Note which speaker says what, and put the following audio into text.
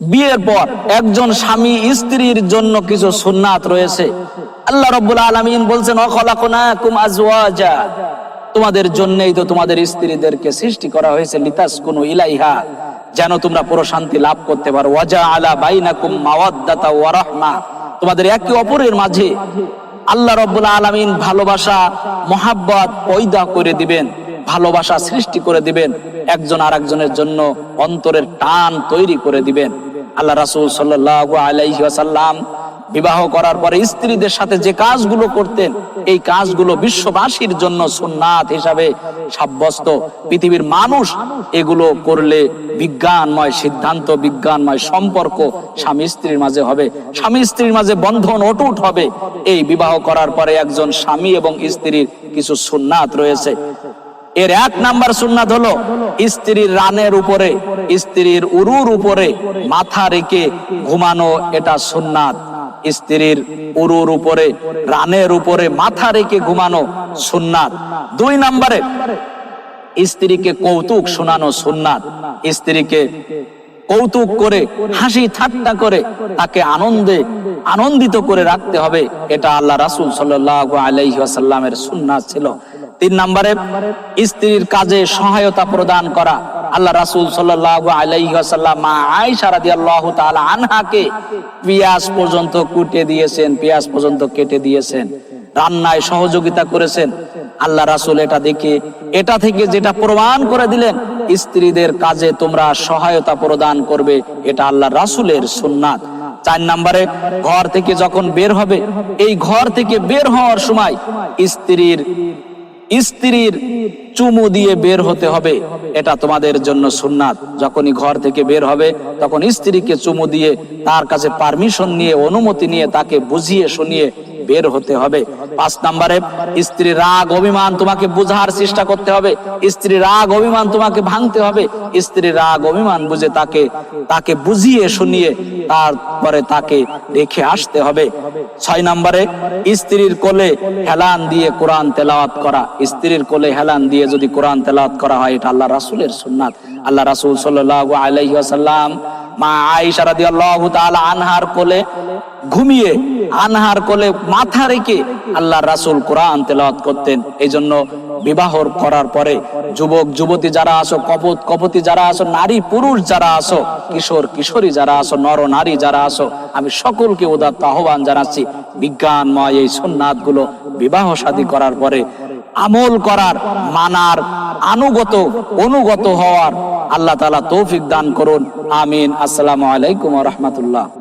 Speaker 1: বিয়ের পর একজন স্বামী স্ত্রীর জন্য কিছু সুন্নাত রয়েছে। আল্লাহ রব্বুল আলমিন বলছেন আজওয়াজা। তোমাদের জন্যই তো তোমাদের স্ত্রীদেরকে সৃষ্টি করা হয়েছে লিতাস কোন ইলাইহা, যেন তোমরা প্রশান্তি লাভ করতে পারো। ওয়াজা আলা বাইনাকুম মাওয়াদ্দাতা ওয়া রাহমা। তোমাদের একে অপরের মাঝে আল্লাহ রব্বুল আলমিন ভালোবাসা, মহাব্বত পয়দা করে দিবেন, ভালোবাসা সৃষ্টি করে দিবেন, একজন আর একজনের জন্য অন্তরের টান তৈরি করে দিবেন। আল্লাহ রাসুল সাল্লাহ আলাইহি ওয়াসাল্লাম বিবাহ করার পরে স্ত্রীদের সাথে যে কাজগুলো করতেন, এই কাজগুলো বিশ্ববাসীর জন্য সুন্নাত হিসাবে সাব্যস্ত। পৃথিবীর মানুষ এগুলো করলে বিজ্ঞানময় সিদ্ধান্ত, বিজ্ঞানময় সম্পর্ক স্বামী স্ত্রীর মাঝে হবে। স্বামী স্ত্রীর মাঝে বন্ধন অটুট হবে। এই বিবাহ করার পরে একজন স্বামী এবং স্ত্রীর কিছু সুন্নাত রয়েছে। এর এক নাম্বার সুন্নাত হলো স্ত্রীর রানের উপরে, স্ত্রীর উরুর উপরে মাথা রেখে ঘুমানো এটা সুন্নাত। স্ত্রীর উরুর উপরে, রানের উপরে মাথা রেখে ঘুমানো সুন্নাত। দুই নম্বরে, স্ত্রীকে কৌতুক শোনানো সুন্নাত। স্ত্রীকে কৌতুক করে, হাসি ঠাট্টা করে তাকে আনন্দে আনন্দিত করে রাখতে হবে। এটা আল্লাহ রাসুল সাল্লাহ আলাইসাল্লামের সুন্নাত ছিল। তিন নম্বরে, স্ত্রীর কাজে সহায়তা প্রদান করা। আল্লাহ রাসুল সাল্লাহ পেঁয়াজ পর্যন্ত কুটে দিয়েছেন, পিয়াজ পর্যন্ত কেটে দিয়েছেন, রান্নায় সহযোগিতা করেছেন। আল্লাহ রাসুল এটা দেখে, এটা থেকে যেটা প্রমাণ করে দিলেন, স্ত্রীদের কাজে তোমরা সহায়তা প্রদান করবে, এটা আল্লাহ রাসুলের সুন্নাত। চার নম্বরে, ঘর থেকে যখন বের হবে, এই ঘর থেকে বের হওয়ার সময় স্ত্রীর স্ত্রীর চুমু দিয়ে বের হতে হবে। এটা তোমাদের জন্য সুন্নাত। যখনই ঘর থেকে বের হবে, তখন স্ত্রীকে চুমু দিয়ে তার কাছে পারমিশন নিয়ে, অনুমতি নিয়ে তাকে বুঝিয়ে শুনিয়ে বের হতে হবে। পাঁচ নম্বরে, স্ত্রী রাগ, অভিমান তোমাকে বোঝার চেষ্টা করতে হবে। স্ত্রী রাগ, অভিমান তোমাকে ভাঙতে হবে। স্ত্রী রাগ, অভিমান বুঝে তাকে তাকে বুঝিয়ে শুনিয়ে তারপরে তাকে রেখে আসতে হবে। ছয় নম্বরে, স্ত্রীর কোলে হেলান দিয়ে কোরআন তেলাওয়াত করা। স্ত্রীর কোলে হেলান দিয়ে যদি কোরআন তেলাওয়াত করা হয়, এটা আল্লাহ রাসুলের সুন্নাত। আল্লাহ রাসুল সাল্লাহ আলাইহি আসাল্লাম মা আয়েশা রাদিয়াল্লাহু তাআলা আনহার কোলে ঘুমিয়ে আনহার কোলে মাথা রেখে আল্লাহ রাসুল কোরআন তেলাওয়াত করতেন। এই জন্য বিবাহ করার পরে যুবক, যুবতী যারা আসো কপত, কপতি যারা আসো নারী, পুরুষ যারা আসো কিশোর, কিশোরী যারা আসো নর, নারী যারা আসো আমি সকলকে উদাত্ত আহ্বান জানাচ্ছি। বিজ্ঞানময় এই সুন্নাতগুলো বিবাহ শাদী করার পরে আমল করার, মানার, আনুগত, অনুগত হওয়ার আল্লাহ তালা তৌফিক দান করুন। আমিন। আসসালামু আলাইকুম রহমতুল্লাহ।